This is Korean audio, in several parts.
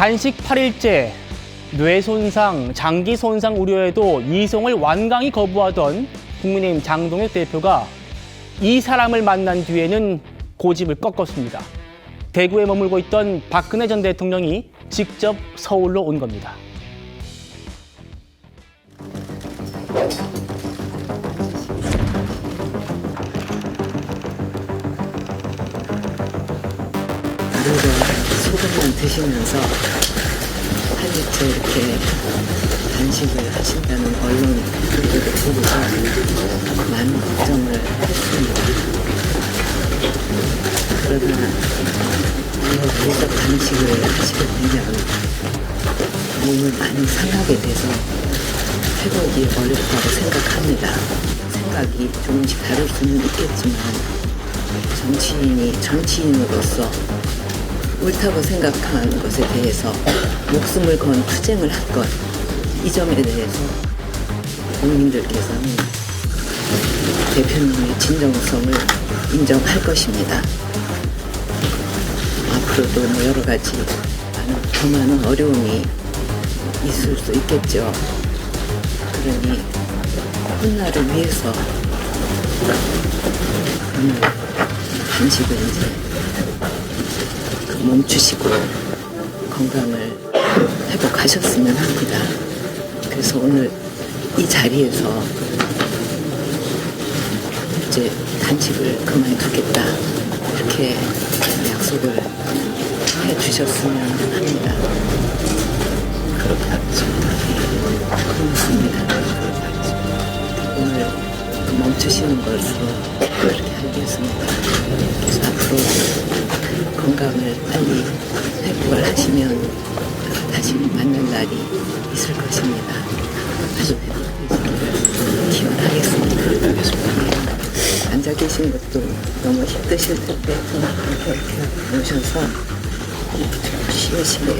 단식 8일째, 뇌 손상, 장기 손상 우려에도 이송을 완강히 거부하던 국민의힘 장동혁 대표가 이 사람을 만난 뒤에는 고집을 꺾었습니다. 대구에 머물고 있던 박근혜 전 대통령이 직접 서울로 온 겁니다. 소금만 드시면서 한일째 이렇게 단식을 하신다는 언론 보도를 보고서 많은 걱정을 했습니다. 그러나 이거 계속 단식을 하시게 되면 몸을 많이 상하게 돼서 회복이 어렵다고 생각합니다. 생각이 조금씩 다를 수는 있겠지만 정치인이 정치인으로서 옳다고 생각하는 것에 대해서 목숨을 건 투쟁을 할 것, 이 점에 대해서 국민들께서는 대표님의 진정성을 인정할 것입니다. 앞으로도 뭐 여러 가지 많은, 더 많은 어려움이 있을 수 있겠죠. 그러니 훗날을 위해서 오늘 단식을 이제 그 멈추시고 건강을 회복하셨으면 합니다. 그래서 오늘 이 자리에서 이제 단식을 그만두겠다 이렇게 약속을 해 주셨으면 합니다. 그렇죠. 고맙습니다. 오늘 멈추시는 것으로 그렇게 하겠습니다. 건강을 빨리 회복을 하시면 다시 만날 날이 있을 것입니다. 아주 회복되시기를 기원하겠습니다. 앉아 계신 것도 너무 힘드실 텐데 이렇게 오셔서 쉬우시게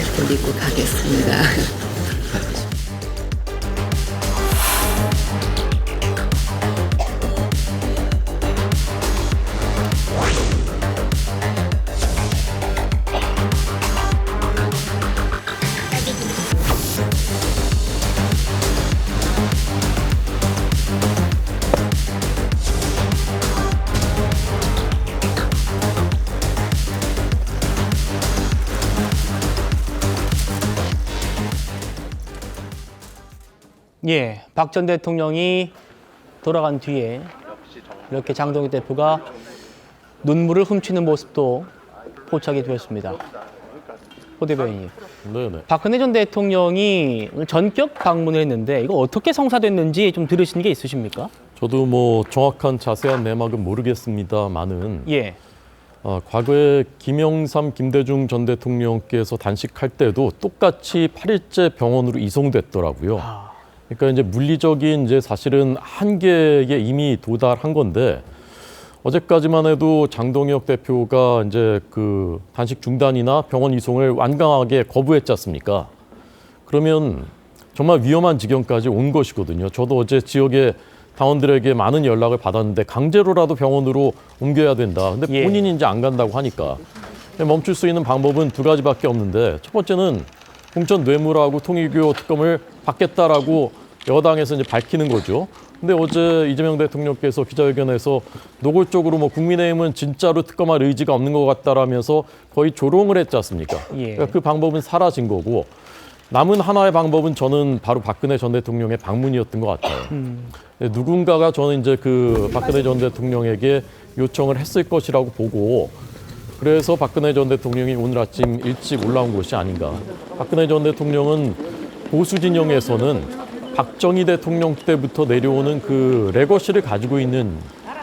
이렇게 믿고 가겠습니다. 예, 박 전 대통령이 돌아간 뒤에 이렇게 장동혁 대표가 눈물을 훔치는 모습도 포착이 되었습니다. 호 대변인님, 네네. 박근혜 전 대통령이 오늘 전격 방문을 했는데 이거 어떻게 성사됐는지 좀 들으신 게 있으십니까? 저도 뭐 정확한 자세한 내막은 모르겠습니다만은 예, 어, 과거에 김영삼, 김대중 전 대통령께서 단식할 때도 똑같이 8일째 병원으로 이송됐더라고요. 아, 그러니까 이제 물리적인 이제 사실은 한계에 이미 도달한 건데 어제까지만 해도 장동혁 대표가 이제 그 단식 중단이나 병원 이송을 완강하게 거부했지 않습니까? 그러면 정말 위험한 지경까지 온 것이거든요. 저도 어제 지역에 당원들에게 많은 연락을 받았는데 강제로라도 병원으로 옮겨야 된다. 근데 예. 본인이 이제 안 간다고 하니까 멈출 수 있는 방법은 두 가지밖에 없는데 첫 번째는 공천 뇌물하고 통일교 특검을 받겠다라고 여당에서 이제 밝히는 거죠. 근데 어제 이재명 대통령께서 기자회견에서 노골적으로 뭐 국민의힘은 진짜로 특검할 의지가 없는 것 같다라면서 거의 조롱을 했지 않습니까? 예. 그러니까 그 방법은 사라진 거고 남은 하나의 방법은 저는 바로 박근혜 전 대통령의 방문이었던 것 같아요. 네, 누군가가 저는 이제 그 박근혜 전 대통령에게 요청을 했을 것이라고 보고 그래서 박근혜 전 대통령이 오늘 아침 일찍 올라온 것이 아닌가. 박근혜 전 대통령은 보수 진영에서는 박정희 대통령 때부터 내려오는 그 레거시를 가지고 있는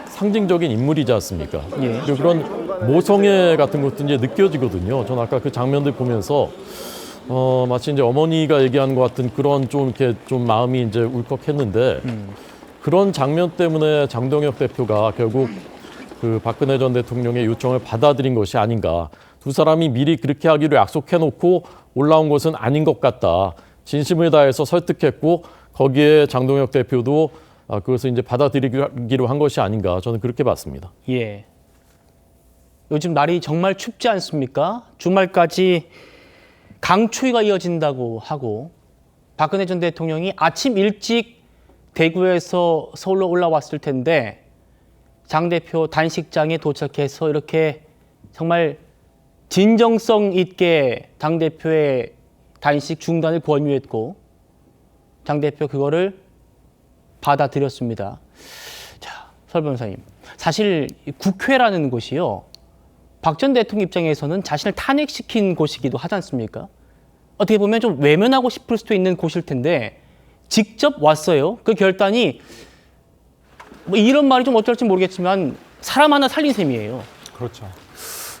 상징적인 인물이지 않습니까? 예. 그리고 그런 모성애 같은 것도 이제 느껴지거든요. 저는 아까 그 장면들 보면서 어, 마치 이제 어머니가 얘기하는 것 같은 그런 좀 이렇게 좀 마음이 이제 울컥했는데 그런 장면 때문에 장동혁 대표가 결국 그 박근혜 전 대통령의 요청을 받아들인 것이 아닌가. 두 사람이 미리 그렇게 하기로 약속해놓고 올라온 것은 아닌 것 같다. 진심을 다해서 설득했고 거기에 장동혁 대표도 아, 그것을 이제 받아들이기로 한 것이 아닌가. 저는 그렇게 봤습니다. 예. 요즘 날이 정말 춥지 않습니까? 주말까지 강추위가 이어진다고 하고 박근혜 전 대통령이 아침 일찍 대구에서 서울로 올라왔을 텐데 장 대표 단식장에 도착해서 이렇게 정말 진정성 있게 당 대표의 단식 중단을 권유했고 장 대표 그거를 받아들였습니다. 자, 설 변호사님. 사실 이 국회라는 곳이요. 박 전 대통령 입장에서는 자신을 탄핵시킨 곳이기도 하지 않습니까? 어떻게 보면 좀 외면하고 싶을 수도 있는 곳일 텐데 직접 왔어요. 그 결단이 뭐 이런 말이 좀 어쩔지 모르겠지만 사람 하나 살린 셈이에요. 그렇죠.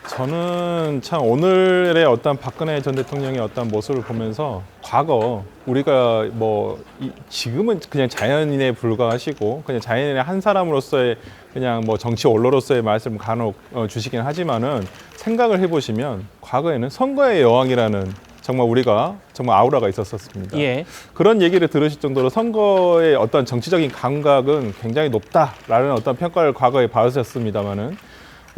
저는 참 오늘의 어떤 박근혜 전 대통령의 어떤 모습을 보면서 과거 우리가 뭐 이- 지금은 그냥 자연인에 불과하시고 그냥 자연인의 한 사람으로서의 그냥 뭐 정치 원로로서의 말씀 간혹 어, 주시긴 하지만은 생각을 해보시면 과거에는 선거의 여왕이라는 정말 우리가 정말 아우라가 있었었습니다. 예. 그런 얘기를 들으실 정도로 선거의 어떤 정치적인 감각은 굉장히 높다라는 어떤 평가를 과거에 받으셨습니다만은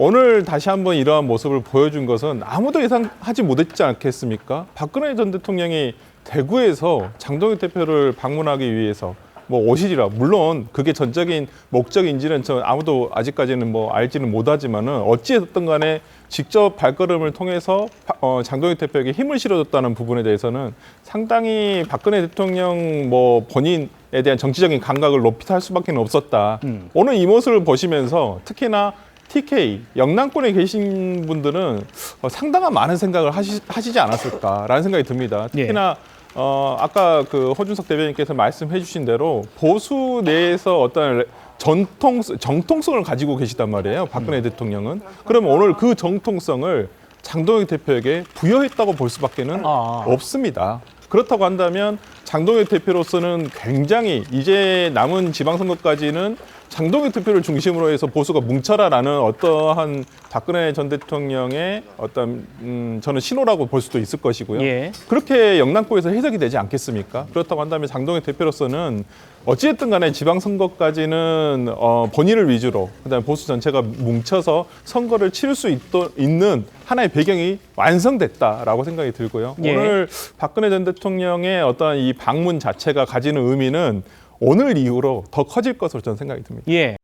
오늘 다시 한번 이러한 모습을 보여준 것은 아무도 예상하지 못했지 않겠습니까? 박근혜 전 대통령이 대구에서 장동혁 대표를 방문하기 위해서 뭐 오시리라 물론 그게 전적인 목적인지는 저 아무도 아직까지는 뭐 알지는 못하지만은 어찌됐든 간에 직접 발걸음을 통해서 바- 어, 장동혁 대표에게 힘을 실어줬다는 부분에 대해서는 상당히 박근혜 대통령 뭐 본인에 대한 정치적인 감각을 높이 할 수밖에 없었다. 오늘 이 모습을 보시면서 특히나 TK 영남권에 계신 분들은 어, 상당한 많은 생각을 하시, 하시지 않았을까라는 생각이 듭니다. 특히나 어, 아까 그 호준석 대변인께서 말씀해 주신 대로 보수 내에서 어떤 전통 정통성을 가지고 계시단 말이에요. 박근혜 대통령은. 그러면 오늘 그 정통성을 장동혁 대표에게 부여했다고 볼 수밖에는 아. 없습니다. 그렇다고 한다면 장동혁 대표로서는 굉장히 이제 남은 지방선거까지는 장동혁 대표를 중심으로 해서 보수가 뭉쳐라라는 어떠한 박근혜 전 대통령의 어떤 음, 저는 신호라고 볼 수도 있을 것이고요. 예. 그렇게 영남권에서 해석이 되지 않겠습니까? 그렇다고 한다면 장동혁 대표로서는 어찌됐든 간에 지방선거까지는 어, 본인을 위주로 그다음에 보수 전체가 뭉쳐서 선거를 치를 수 있도, 있는 하나의 배경이 완성됐다라고 생각이 들고요. 예. 오늘 박근혜 전 대통령의 어떤 이 방문 자체가 가지는 의미는 오늘 이후로 더 커질 것으로 저는 생각이 듭니다. 예.